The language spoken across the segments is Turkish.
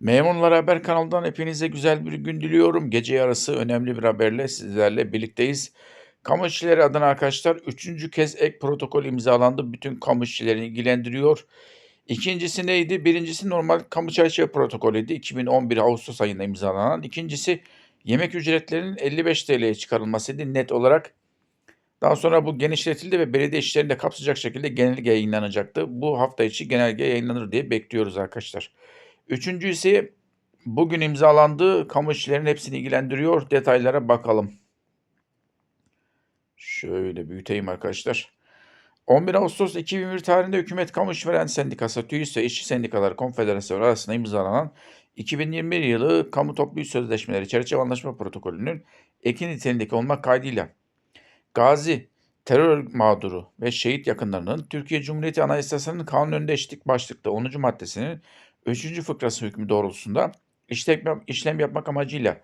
Memurlar Haber kanalından hepinize güzel bir gün diliyorum. Gece yarısı önemli bir haberle sizlerle birlikteyiz. Kamu işçileri adına arkadaşlar üçüncü kez ek protokol imzalandı. Bütün kamu işçilerini ilgilendiriyor. İkincisi neydi? Birincisi normal kamu çerçeve protokolüydü. 2011 Ağustos ayında imzalanan. İkincisi yemek ücretlerinin 55 TL'ye çıkarılmasıydı net olarak. Daha sonra bu genişletildi ve belediye işlerini de kapsayacak şekilde genelge yayınlanacaktı. Bu hafta içi genelge yayınlanır diye bekliyoruz arkadaşlar. Üçüncü ise bugün imzalandığı kamu işçilerinin hepsini ilgilendiriyor. Detaylara bakalım. Şöyle büyüteyim arkadaşlar. 11 Ağustos 2021 tarihinde Hükümet Kamu İşveren Sendikası, TÜİS ve İşçi Sendikaları Konfederasyonu arasında imzalanan 2021 yılı Kamu Toplu Sözleşmeleri Çerçeve Anlaşma Protokolü'nün eki niteliğindeki olmak kaydıyla Gazi, terör mağduru ve şehit yakınlarının Türkiye Cumhuriyeti Anayasası'nın kanun önünde eşitlik başlıkta 10. maddesinin 3. fıkrası hükmü doğrultusunda işlem, işlem yapmak amacıyla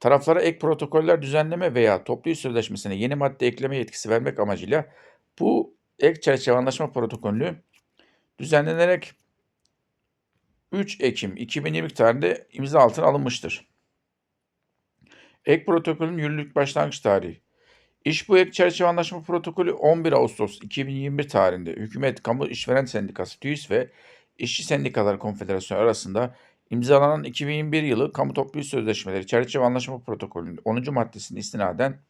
taraflara ek protokoller düzenleme veya toplu iş sözleşmesine yeni madde ekleme yetkisi vermek amacıyla bu ek çerçeve anlaşma protokolü düzenlenerek 3 Ekim 2020 tarihinde imza altına alınmıştır. Ek protokolün yürürlük başlangıç tarihi İş bu ek çerçeve anlaşma protokolü 11 Ağustos 2021 tarihinde Hükümet Kamu İşveren Sendikası TÜİS ve İşçi Sendikaları Konfederasyonu arasında imzalanan 2021 yılı Kamu Toplu Sözleşmeleri Çerçeve Anlaşma Protokolü'nün 10. maddesine istinaden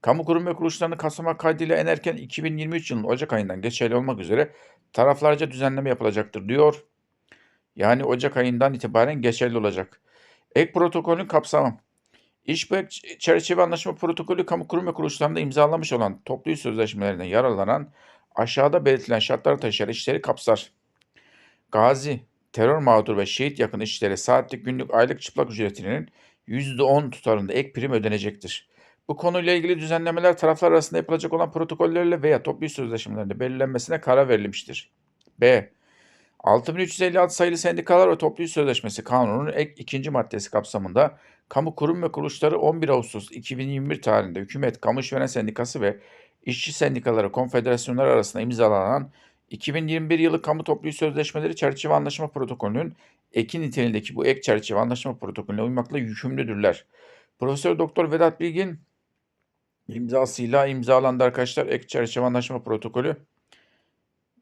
kamu kurum ve kuruluşlarını kapsamak kaydıyla en erken 2023 yılının Ocak ayından geçerli olmak üzere taraflarca düzenleme yapılacaktır diyor. Yani Ocak ayından itibaren geçerli olacak. Ek protokolün kapsamı İş ve çerçeve anlaşma protokolü kamu kurum ve kuruluşlarında imzalanmış olan toplu iş sözleşmelerine yararlanan aşağıda belirtilen şartları taşıyan işleri kapsar. Gazi, terör mağdur ve şehit yakın işçilere saatlik günlük aylık çıplak ücretinin %10 tutarında ek prim ödenecektir. Bu konuyla ilgili düzenlemeler taraflar arasında yapılacak olan protokollerle veya toplu iş sözleşmelerinde belirlenmesine karar verilmiştir. B. 6356 sayılı Sendikalar ve Toplu Sözleşmesi Kanunu'nun ek ikinci maddesi kapsamında kamu kurum ve kuruluşları 11 Ağustos 2021 tarihinde Hükümet Kamu İşveren Sendikası ve İşçi Sendikaları Konfederasyonları arasında imzalanan 2021 yılı Kamu Toplu Sözleşmeleri Çerçeve Anlaşma Protokolü'nün eki niteliğindeki bu ek çerçeve anlaşma protokolüne uymakla yükümlüdürler. Profesör Doktor Vedat Bilgin imzasıyla imzalandı arkadaşlar ek çerçeve anlaşma protokolü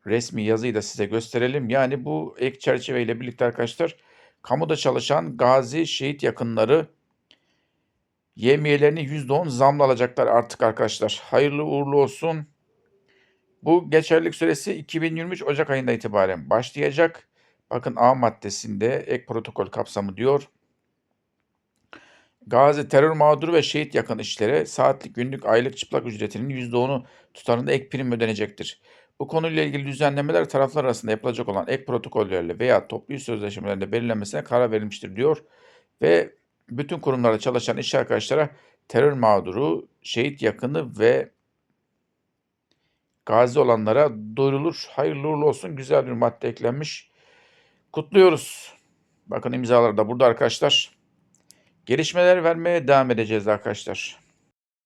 resmi yazıyı da size gösterelim. Yani bu ek çerçeve ile birlikte arkadaşlar kamuda çalışan gazi şehit yakınları yemiyelerini %10 zamla alacaklar artık arkadaşlar. Hayırlı uğurlu olsun. Bu geçerlilik süresi 2023 Ocak ayında itibaren başlayacak. Bakın A maddesinde ek protokol kapsamı diyor. Gazi terör mağduru ve şehit yakın işlere saatlik günlük aylık çıplak ücretinin %10'u tutarında ek prim ödenecektir. Bu konuyla ilgili düzenlemeler taraflar arasında yapılacak olan ek protokollerle veya toplu sözleşmelerinde belirlenmesine karar verilmiştir diyor. Ve bütün kurumlarda çalışan iş arkadaşlara terör mağduru, şehit yakını ve gazi olanlara duyurulur. Hayırlı uğurlu olsun. Güzel bir madde eklenmiş. Kutluyoruz. Bakın imzalar da burada arkadaşlar. Gelişmeler vermeye devam edeceğiz arkadaşlar.